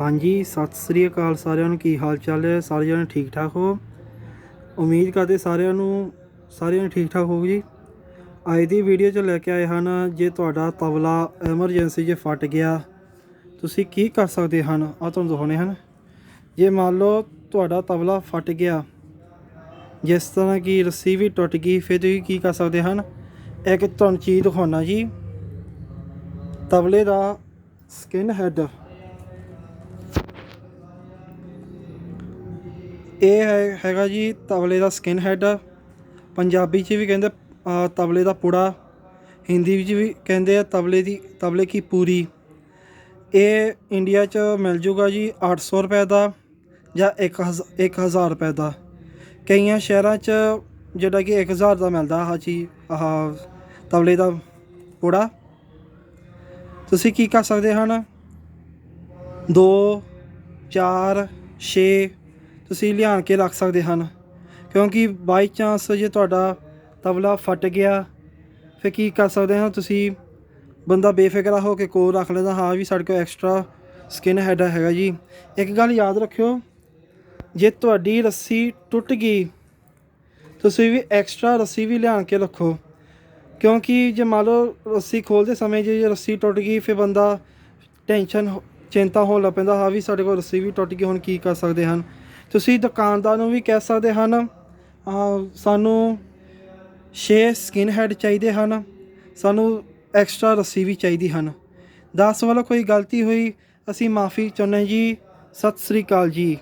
ਹਾਂਜੀ, ਸਤਿ ਸ੍ਰੀ ਅਕਾਲ ਸਾਰਿਆਂ ਨੂੰ। ਕੀ ਹਾਲ ਚਾਲ ਹੈ? ਸਾਰੇ ਜਣੇ ਠੀਕ ਠਾਕ ਹੋ? ਉਮੀਦ ਕਰਦੇ ਸਾਰਿਆਂ ਨੂੰ ਸਾਰੇ ਨੇ ਠੀਕ ਠਾਕ ਹੋਊ ਜੀ। ਅੱਜ ਦੀ ਵੀਡੀਓ 'ਚ ਲੈ ਕੇ ਆਏ ਹਨ ਜੇ ਤੁਹਾਡਾ ਤਬਲਾ ਐਮਰਜੈਂਸੀ 'ਚ ਫਟ ਗਿਆ, ਤੁਸੀਂ ਕੀ ਕਰ ਸਕਦੇ ਹਨ? ਆ ਤੁਹਾਨੂੰ ਦਿਖਾਉਣੇ ਹਨ। ਜੇ ਮੰਨ ਲਓ ਤੁਹਾਡਾ ਤਬਲਾ ਫਟ ਗਿਆ, ਜਿਸ ਤਰ੍ਹਾਂ ਕਿ ਰੱਸੀ ਵੀ ਟੁੱਟ ਗਈ, ਫਿਰ ਤੁਸੀਂ ਕੀ ਕਰ ਸਕਦੇ ਹਨ? ਇੱਕ ਤੁਹਾਨੂੰ ਚੀਜ਼ ਦਿਖਾਉਣਾ ਜੀ। ਤਬਲੇ ਦਾ ਸਕਿਨ ਹੈਡ ਇਹ ਹੈ, ਹੈਗਾ ਜੀ ਤਬਲੇ ਦਾ ਸਕਿਨ ਹੈਡ ਪੰਜਾਬੀ 'ਚ ਵੀ ਕਹਿੰਦੇ ਤਬਲੇ ਦਾ ਪੁੜਾ। ਹਿੰਦੀ ਵਿੱਚ ਵੀ ਕਹਿੰਦੇ ਆ ਤਬਲੇ ਦੀ, ਤਬਲੇ ਕੀ ਪੂਰੀ। ਇਹ ਇੰਡੀਆ 'ਚ ਮਿਲ ਜੂਗਾ ਜੀ 800 ਰੁਪਏ ਦਾ ਜਾਂ 1000 ਰੁਪਏ ਦਾ। ਕਈਆਂ ਸ਼ਹਿਰਾਂ 'ਚ ਜਿਹੜਾ ਕਿ 1000 ਦਾ ਮਿਲਦਾ, ਆਹ ਜੀ ਆਹ ਤਬਲੇ ਦਾ ਪੁੜਾ। ਤੁਸੀਂ ਕੀ ਕਰ ਸਕਦੇ ਹਨ? 2 4 6 ਤੁਸੀਂ ਲਿਆਣ ਕੇ ਰੱਖ ਸਕਦੇ ਹਨ। ਕਿਉਂਕਿ ਬਾਈ ਚਾਂਸ ਜੇ ਤੁਹਾਡਾ ਤਬਲਾ ਫਟ ਗਿਆ, ਫਿਰ ਕੀ ਕਰ ਸਕਦੇ ਹਾਂ ਤੁਸੀਂ? ਬੰਦਾ ਬੇਫਿਕਰਾ ਹੋ ਕੇ ਕੋਲ ਰੱਖ ਲੈਂਦਾ, ਹਾਂ ਵੀ ਸਾਡੇ ਕੋਲ ਐਕਸਟਰਾ ਸਕਿਨ ਹੈਡਾ ਹੈਗਾ ਜੀ। ਇੱਕ ਗੱਲ ਯਾਦ ਰੱਖਿਓ, ਜੇ ਤੁਹਾਡੀ ਰੱਸੀ ਟੁੱਟ ਗਈ, ਤੁਸੀਂ ਵੀ ਐਕਸਟਰਾ ਰੱਸੀ ਵੀ ਲਿਆ ਕੇ ਰੱਖੋ। ਕਿਉਂਕਿ ਜੇ ਮੰਨ ਲਓ ਰੱਸੀ ਖੋਲਦੇ ਸਮੇਂ ਜੇ ਰੱਸੀ ਟੁੱਟ ਗਈ, ਫਿਰ ਬੰਦਾ ਟੈਨਸ਼ਨ ਹੋ- ਚਿੰਤਾ ਹੋਣ ਲੱਗ ਪੈਂਦਾ, ਹਾਂ ਵੀ ਸਾਡੇ ਕੋਲ ਰੱਸੀ ਵੀ ਟੁੱਟ ਗਈ, ਹੁਣ ਕੀ ਕਰ ਸਕਦੇ ਹਨ? ਤੁਸੀਂ ਦੁਕਾਨਦਾਰ ਨੂੰ ਵੀ ਕਹਿ ਸਕਦੇ ਹਨ ਸਾਨੂੰ 6 ਸਕਿਨ ਹੈਡ ਚਾਹੀਦੇ ਹਨ, ਸਾਨੂੰ ਐਕਸਟਰਾ ਰੱਸੀ ਵੀ ਚਾਹੀਦੀ ਹਨ। 10 ਵੱਲੋਂ ਕੋਈ ਗਲਤੀ ਹੋਈ, ਅਸੀਂ ਮਾਫੀ ਚਾਹੁੰਦੇ ਜੀ। ਸਤਿ ਸ੍ਰੀ ਅਕਾਲ ਜੀ।